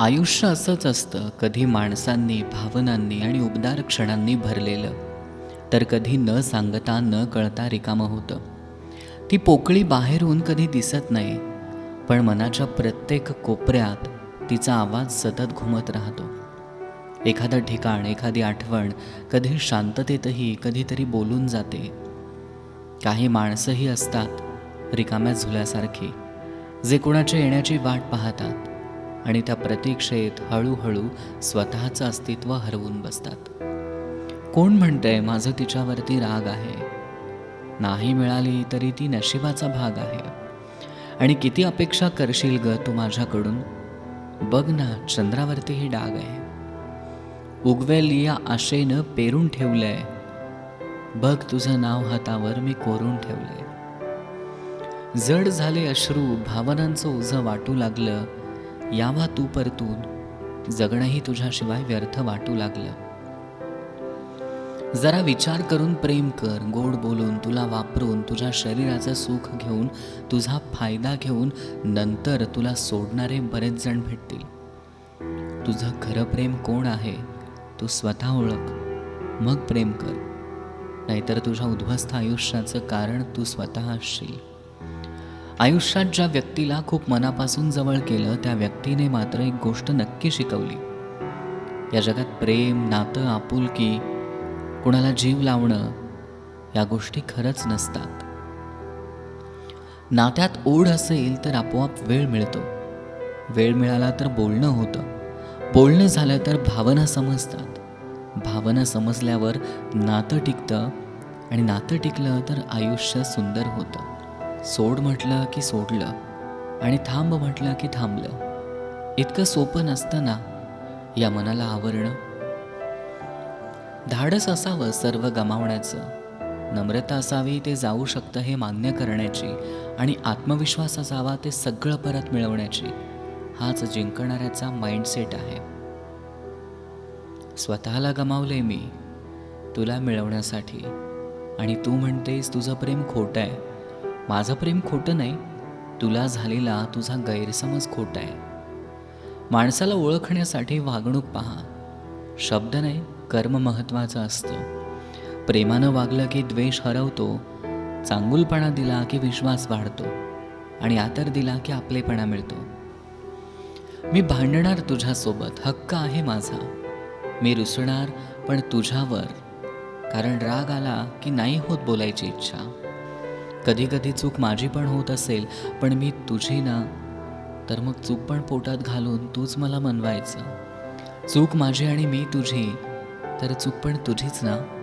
आयुष्य असंच असतं. कधी माणसांनी भावनांनी आणि उबदार क्षणांनी भरलेलं. तर कधी न सांगता न कळता रिकामं होतं. ती पोकळी बाहेरून कधी दिसत नाही पण मनाच्या प्रत्येक कोपऱ्यात तिचा आवाज सतत घुमत राहतो. एखादं ठिकाण एखादी आठवण कधी शांततेतही कधीतरी बोलून जाते. काही माणसंही असतात रिकाम्या झुल्यासारखी जे कोणाच्या येण्याची वाट पाहतात. आणि त्या प्रतीक्षेत हळूहळू स्वतःचं अस्तित्व हरवून बसतात. कोण म्हणतंय माझं तिच्यावरती राग आहे. नाही मिळाली तरी ती नशिबाचा भाग आहे. आणि किती अपेक्षा करशील ग तू माझ्याकडून? बघ ना चंद्रावरतीही डाग आहे. उगवेल या आशेनं पेरून ठेवलंय. बघ तुझं नाव हातावर मी कोरून ठेवलंय. जड झाले अश्रू भावनांचं ओझं वाटू लागलं. यावा तू परतून. जगणंही तुझ्याशिवाय व्यर्थ वाटू लागलं. जरा विचार करून प्रेम कर गोड बोलून तुला वापरून तुझ्या शरीराचं सुख घेऊन तुझा फायदा घेऊन नंतर तुला सोडणारे बरेच जण भेटतील. तुझं खरं प्रेम कोण आहे? तू स्वतः ओळख. मग प्रेम कर. नाहीतर तुझ्या उद्ध्वस्त आयुष्याचं कारण तू स्वतः असशील. आयुष्यात ज्या व्यक्तीला खूप मनापासून जवळ केलं त्या व्यक्तीने मात्र एक गोष्ट नक्की शिकवली. या जगात प्रेम नातं आपुलकी कुणाला जीव लावणं या गोष्टी खरंच नसतात. नात्यात ओढ असेल तर आपोआप वेळ मिळतो. वेळ मिळाला तर बोलणं होतं. बोलणं झालं तर भावना समजतात. भावना समजल्यावर नातं टिकतं आणि नातं टिकलं तर आयुष्य सुंदर होतं. सोड म्हटलं की सोडलं आणि थांब म्हटलं की थांबलं. इतकं सोपं नसतं ना या मनाला आवरणं. धाडस असावं सर्व गमावण्याचं. नम्रता असावी ते जाऊ शकतं हे मान्य करण्याची आणि आत्मविश्वास असावा ते सगळं परत मिळवण्याची. हाच जिंकणाऱ्याचा माइंडसेट आहे. स्वतःला गमावले मी तुला मिळवण्यासाठी. आणि तू म्हणतेस तुझं प्रेम खोटं आहे. माझं प्रेम खोटं नाही. तुला झालेला तुझा गैरसमज खोटा आहे. माणसाला ओळखण्यासाठी वागणूक पहा. शब्द नाही कर्म महत्त्वाचं असतं. प्रेमानं वागलं की द्वेष हरवतो. चांगुलपणा दिला की विश्वास वाढतो. आणि आदर दिला की आपलेपणा मिळतो. मी भांडणार तुझ्यासोबत हक्क आहे माझा. मी रुसणार पण तुझ्यावर. कारण राग आला की नाही होत बोलायची इच्छा. कधीकधी चूक माझी पण होत असेल पण मी तुझी ना. तर मग चूक पण पोटात घालून तूच मला मनवायचं. चूक माझी आणि मी तुझी. तर चूक पण तुझीच ना.